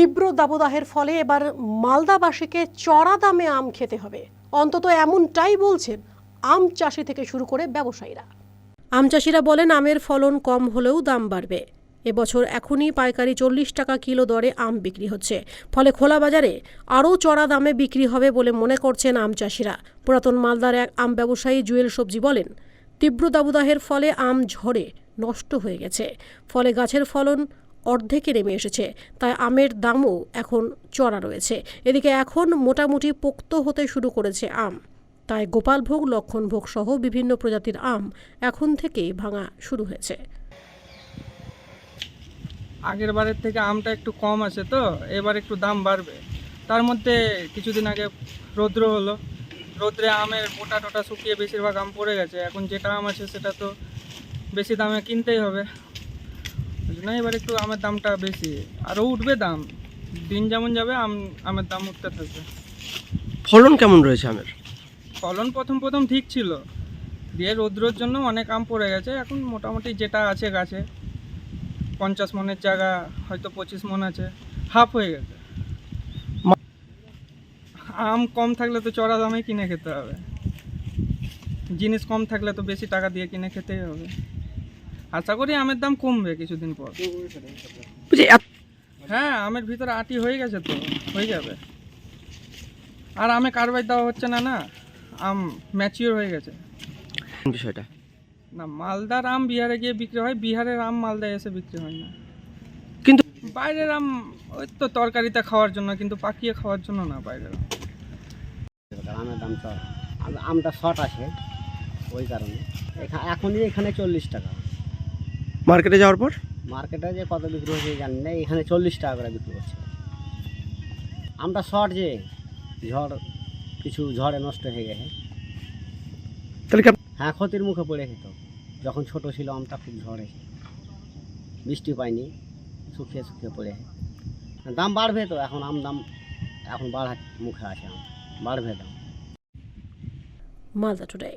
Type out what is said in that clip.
তীব্র দাবদাহের ফলে এবার মালদাবাসীকে চড়া দামে আম খেতে হবে। অন্তত এমনটাই বলছেন আম চাষি থেকে শুরু করে ব্যবসায়ীরা। আম চাষিরা বলেন, আমের ফলন কম হলেও দাম বাড়বে। এবছর এখনই পাইকারি চল্লিশ টাকা কিলো দরে আম বিক্রি হচ্ছে। ফলে খোলা বাজারে আরও চড়া দামে বিক্রি হবে বলে মনে করছেন আম চাষিরা। পুরাতন মালদার এক আম ব্যবসায়ী জুয়েল সবজি বলেন, তীব্র দাবদাহের ফলে আম ঝড়ে নষ্ট হয়ে গেছে। ফলে গাছের ফলন অর্ধেকে নেমে এসেছে। তাই আমের দামও এখন চড়া রয়েছে। এদিকে এখন মোটামুটি পোক্ত হতে শুরু করেছে আম। তাই গোপালভোগ, লক্ষণভোগ সহ বিভিন্ন প্রজাতির আম এখন থেকেই ভাঙা শুরু হয়েছে। আগের বারের থেকে আমটা একটু কম আছে তো, এবার একটু দাম বাড়বে। তার মধ্যে কিছুদিন আগে রৌদ্র হলো। রৌদ্রে আমের মোটা টোটা শুকিয়ে বেশিরভাগ আম পড়ে গেছে। এখন যেটা আম আছে সেটা তো বেশি দামে কিনতেই হবে। ওই জন্য এবার একটু আমের দামটা বেশি। আরও উঠবে দাম। দিন যেমন যাবে আম আমের দাম উঠতে থাকবে। ফলন কেমন রয়েছে আমের? ফলন প্রথম প্রথম ঠিক ছিল। দিয়ে রৌদ্রর জন্য অনেক আম পড়ে গেছে। এখন মোটামুটি যেটা আছে গাছে। পঞ্চাশ মনের জায়গা হয়তো পঁচিশ মন আছে। হাফ হয়ে গেছে। আম কম থাকলে তো চড়া দামে কিনে খেতে হবে। জিনিস কম থাকলে তো বেশি টাকা দিয়ে কিনে খেতেই হবে। আশা করি আমের দাম কমবে কিছুদিন পর। হ্যাঁ আমের ভিতরে আটি হয়ে গেছে তো হয়ে যাবে। আর আমে কারবাই দেওয়া হচ্ছে না না? আম ম্যাচিওর হয়ে গেছে। বিষয়টা? না মালদার আম বিহারে গিয়ে বিক্রি হয় বিহারের আম মালদায় এসে বিক্রি হয় না। কিন্তু বাইরের আম ওই তো তরকারিতে খাওয়ার জন্য কিন্তু পাকিয়ে খাওয়ার জন্য না বাইরের আমের দাম আমটা শর্ট আছে ওই কারণে। এখা- এখনই এখানে চল্লিশ টাকা। মার্কেটে যাওয়ার পর? মার্কেটে যে কত বিক্রি হচ্ছে জানি না এখানে চল্লিশ টাকা করে বিক্রি হচ্ছে। আমটা শর্ট যে ঝড় কিছু ঝড়ে নষ্ট হয়ে গেছে। তাহলে হ্যাঁ ক্ষতির মুখে পড়েছে তো। যখন ছোট ছিল আমটা খুব ঝড়ে। বৃষ্টি পায়নি শুকিয়ে শুকিয়ে পড়েছে দাম বাড়বে তো এখন আম দাম এখন বাড়ার মুখে আছে আম। বাড়বে দাম। মালদা টুডে